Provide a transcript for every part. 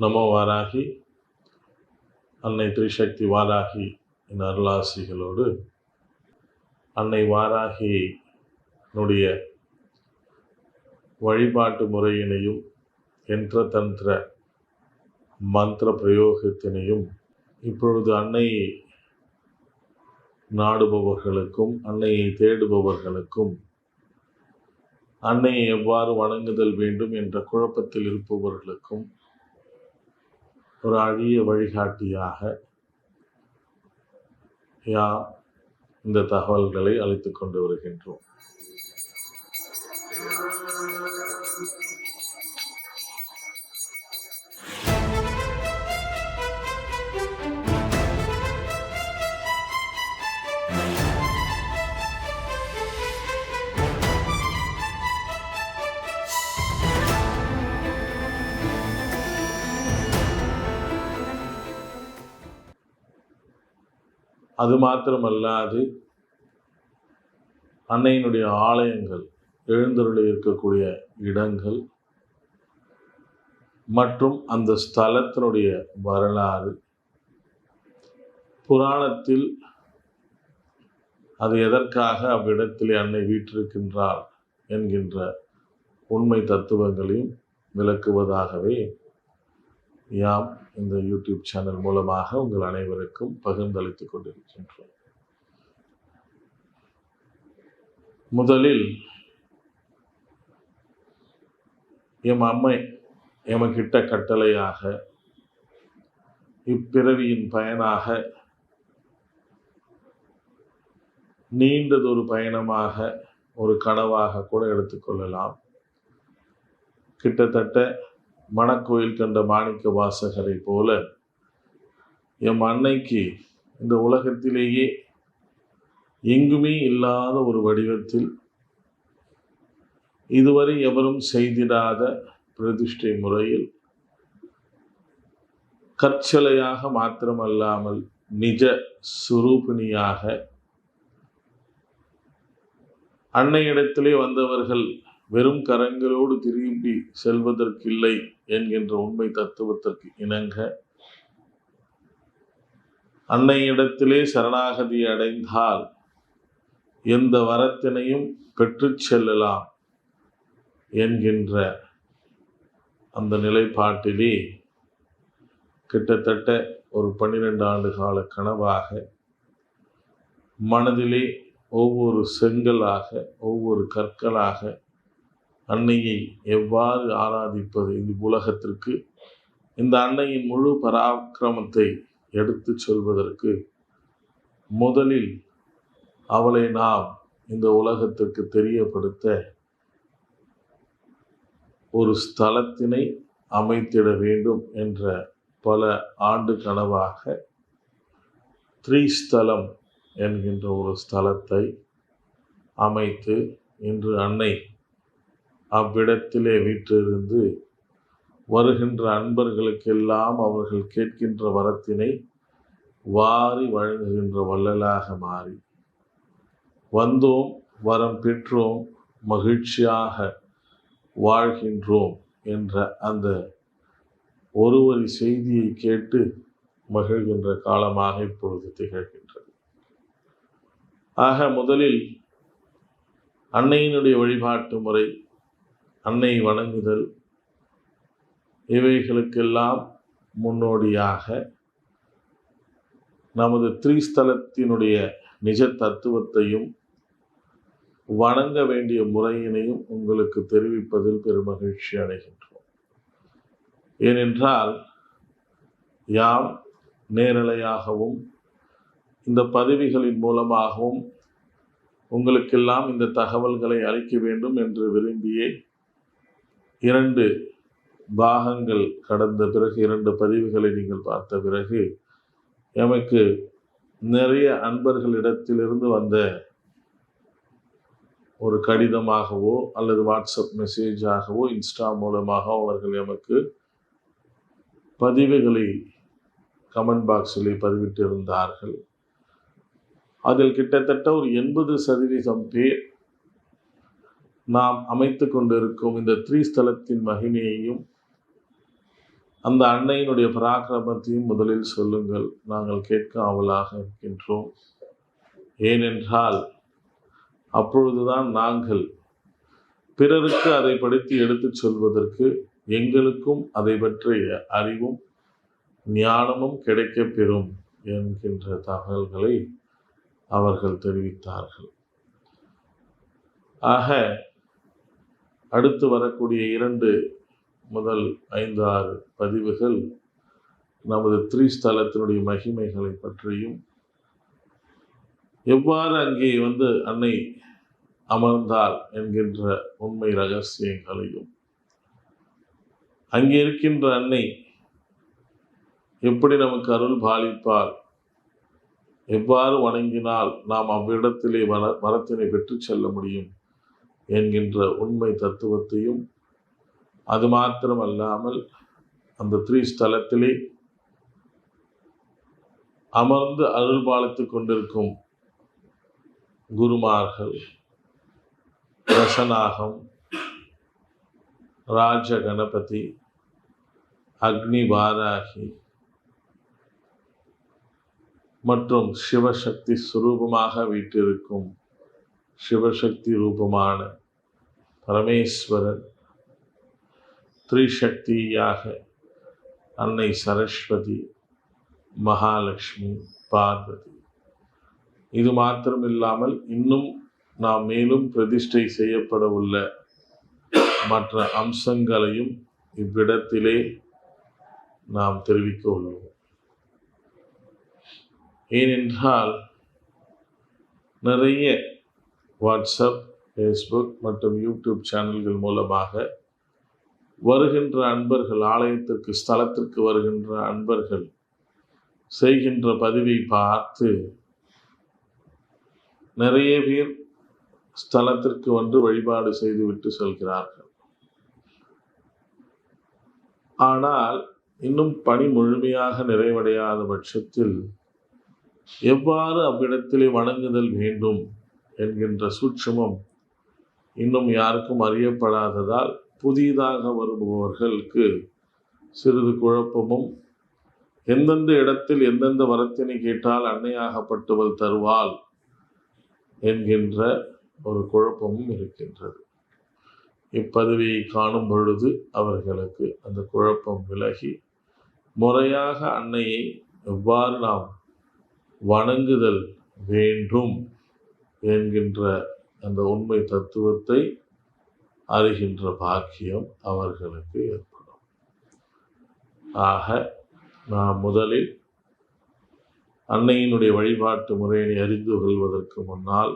நமோ வாராகி அன்னை திரிசக்தி வாராகி என் அருளாசிகளோடு அன்னை வாராகியினுடைய வழிபாட்டு முறையினையும் யந்திரதந்திர மந்திர பிரயோகத்தினையும் இப்பொழுது அன்னையை நாடுபவர்களுக்கும் அன்னையை தேடுபவர்களுக்கும் அன்னையை எவ்வாறு வணங்குதல் வேண்டும் என்ற குழப்பத்தில் இருப்பவர்களுக்கும் ஒரு அழிய வழிகாட்டியாக யா இந்த தகவல்களை அளித்துக் கொண்டு வருகின்றோம். அது மாத்திரமல்லாது அன்னையினுடைய ஆலயங்கள் எழுந்தருளி இருக்கக்கூடிய இடங்கள் மற்றும் அந்த ஸ்தலத்தினுடைய வரலாறு. புராணத்தில் அது எதற்காக அவ்விடத்திலே அன்னை வீற்றிருக்கின்றார் என்கின்ற உண்மை தத்துவங்களையும் விளக்குவதாகவே யாம் இந்த யூடியூப் சேனல் மூலமாக உங்கள் அனைவருக்கும் பகிர்ந்தளித்துக் கொண்டிருக்கின்றோம். முதலில் எம் அம்மை எமக்கிட்ட கட்டளையாக இப்பிறவியின் பயனாக நீண்டதொரு பயணமாக ஒரு கனவாக கூட எடுத்துக்கொள்ளலாம் கிட்டத்தட்ட மணக்கோயில் கண்ட மாணிக்க வாசகரை போல எம் அன்னைக்கு இந்த உலகத்திலேயே எங்குமே இல்லாத ஒரு வடிவத்தில் இதுவரை எவரும் செய்திடாத பிரதிஷ்டை முறையில் கற்சலையாக மாத்திரமல்லாமல் நிஜ சுரூபிணியாக அன்னையிடத்திலே வந்தவர்கள் வெறும் கரங்களோடு திரும்பி செல்வதற்கில்லை என்கின்ற உண்மை தத்துவத்திற்கு இணங்க அன்னையிடத்திலே சரணாகதி அடைந்தால் எந்த வரத்தினையும் பெற்றுச் செல்லலாம் என்கின்ற அந்த நிலைப்பாட்டிலே கிட்டத்தட்ட ஒரு பன்னிரெண்டு ஆண்டு கால கனவாக மனதிலே ஒவ்வொரு செங்கலாக ஒவ்வொரு கற்களாக அன்னையை எவ்வாறு ஆராதிப்பது? இந்த உலகத்திற்கு இந்த அன்னையின் முழு பராக்கிரமத்தை எடுத்து சொல்வதற்கு முதலில் அவளை நாம் இந்த உலகத்திற்கு தெரியப்படுத்த ஒரு ஸ்தலத்தினை அமைத்திட வேண்டும் என்ற பல ஆண்டு கனவாக த்ரீஸ்தலம் என்கின்ற ஒரு ஸ்தலத்தை அமைத்து இன்று அன்னை அவ்விடத்திலே வீற்றிருந்து வருகின்ற அன்பர்களுக்கெல்லாம் அவர்கள் கேட்கின்ற வரத்தினை வாரி வழங்குகின்ற வள்ளலாக மாறி. வந்தோம் வரம் பெற்றோம் மகிழ்ச்சியாக வாழ்கின்றோம் என்ற அந்த ஒருவரி செய்தியை கேட்டு மகிழ்கின்ற காலமாக இப்பொழுது திகழ்கின்றது. ஆக முதலில் அன்னையினுடைய வழிபாட்டு முறை அன்னை வணங்குதல். இவைகளுக்கெல்லாம் முன்னோடியாக நமது திரிஸ்தலத்தினுடைய நிஜ தத்துவத்தையும் வணங்க வேண்டிய முறையினையும் உங்களுக்கு தெரிவிப்பதில் பெருமகிழ்ச்சி அடைகின்றோம். ஏனென்றால் யாம் நேரலையாகவும் இந்த பதவிகளின் மூலமாகவும் உங்களுக்கெல்லாம் இந்த தகவல்களை அளிக்க வேண்டும் என்று விரும்பியே இரண்டு பாகங்கள் கடந்த பிறகு இரண்டு பதிவுகளை நீங்கள் பார்த்த பிறகு எமக்கு நிறைய அன்பர்களிடத்திலிருந்து வந்த ஒரு கடிதமாகவோ அல்லது வாட்ஸ்அப் மெசேஜாகவோ இன்ஸ்டா மூலமாக அவர்கள் எமக்கு பதிவுகளை கமெண்ட் பாக்ஸில் பதிவிட்டிருந்தார்கள். அதில் கிட்டத்தட்ட ஒரு எண்பது சதவீதம் பேர் நாம் அமைத்து கொண்டிருக்கும் இந்த த்ரீஸ்தலத்தின் மகிமையையும் அந்த அன்னையினுடைய பராக்கிரமத்தையும் முதலில் சொல்லுங்கள். நாங்கள் கேட்க ஆவலாக இருக்கின்றோம். ஏனென்றால் அப்பொழுதுதான் நாங்கள் பிறருக்கு அதை படித்து எடுத்துச் சொல்வதற்கு எங்களுக்கும் அதை பற்றிய அறிவும் ஞானமும் கிடைக்கப்பெறும் என்கின்ற தகவல்களை அவர்கள் தெரிவித்தார்கள். ஆக அடுத்து வரக்கூடிய இரண்டு முதல் ஐந்து ஆறு பதிவுகள் நமது த்ரீஸ்தலத்தினுடைய மகிமைகளை பற்றியும் எவ்வாறு அங்கே வந்து அன்னை அமர்ந்தாள் என்கின்ற உண்மை ரகசியங்களையும் அங்கே இருக்கின்ற அன்னை எப்படி நமக்கு அருள் பாலிப்பார் எவ்வாறு வணங்கினால் நாம் அவ்விடத்திலே வர வரத்தினை பெற்றுச் செல்ல முடியும் என்கின்ற உண்மை தத்துவத்தையும் அது மாத்திரமல்லாமல் அந்த த்ரீ ஸ்தலத்திலே அமர்ந்து அருள் பாலித்துக் கொண்டிருக்கும் குருமார்கள் ரசநாகம் ராஜ கணபதி அக்னி வாராகி மற்றும் சிவசக்தி சுரூபமாக வீட்டிருக்கும் சிவசக்தி ரூபமான பரமேஸ்வரன் த்ரிசக்தியாக அன்னை சரஸ்வதி மகாலட்சுமி பார்வதி. இது மாத்திரமில்லாமல் இன்னும் நாம் மேலும் பிரதிஷ்டை செய்யப்பட உள்ள மற்ற அம்சங்களையும் இவ்விடத்திலே நாம் தெரிவிக்க உள்ளோம். ஏனென்றால் நிறைய வாட்ஸ்அப் ஃபேஸ்புக் மற்றும் யூடியூப் சேனல்கள் மூலமாக வருகின்ற அன்பர்கள் ஆலயத்திற்கு ஸ்தலத்திற்கு வருகின்ற அன்பர்கள் செய்கின்ற பதிவை பார்த்து நிறைய பேர் ஸ்தலத்திற்கு வந்து வழிபாடு செய்துவிட்டு செல்கிறார்கள். ஆனால் இன்னும் பணி முழுமையாக நிறைவடையாத பட்சத்தில் எவ்வாறு அவ்விடத்திலே வணங்குதல் வேண்டும்? என்கின்ற சூட்சமம் இன்னும் யாருக்கும் அறியப்படாததால் புதிதாக வருபவர்களுக்கு சிறிது குழப்பமும். எந்தெந்த இடத்தில் எந்தெந்த வரத்தினை கேட்டால் அன்னையாகப்பட்டவள் தருவாள் என்கின்ற ஒரு குழப்பமும் இருக்கின்றது. இப்பதவியை காணும் பொழுது அவர்களுக்கு அந்த குழப்பம் விலகி முறையாக அன்னையை எவ்வாறு நாம் வணங்குதல் வேண்டும் என்கின்ற அந்த உண்மை தத்துவத்தை அறிகின்ற பாக்கியம் அவர்களுக்கு ஏற்படும். ஆக நாம் முதலில் அன்னையினுடைய வழிபாட்டு முறையினை அறிந்து கொள்வதற்கு முன்னால்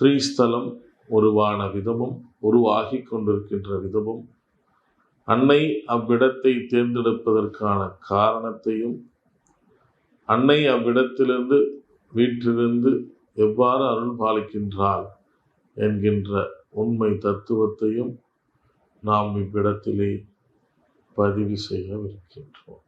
த்ரீஸ்தலம் உருவான விதமும் உருவாகி கொண்டிருக்கின்ற விதமும் அன்னை அவ்விடத்தை தேர்ந்தெடுப்பதற்கான காரணத்தையும் அன்னை அவ்விடத்திலிருந்து வீட்டிலிருந்து எவ்வாறு அருள் பாலிக்கின்றாள் என்கின்ற உண்மை தத்துவத்தையும் நாம் இவ்விடத்திலே பதிவு செய்யவிருக்கின்றோம்.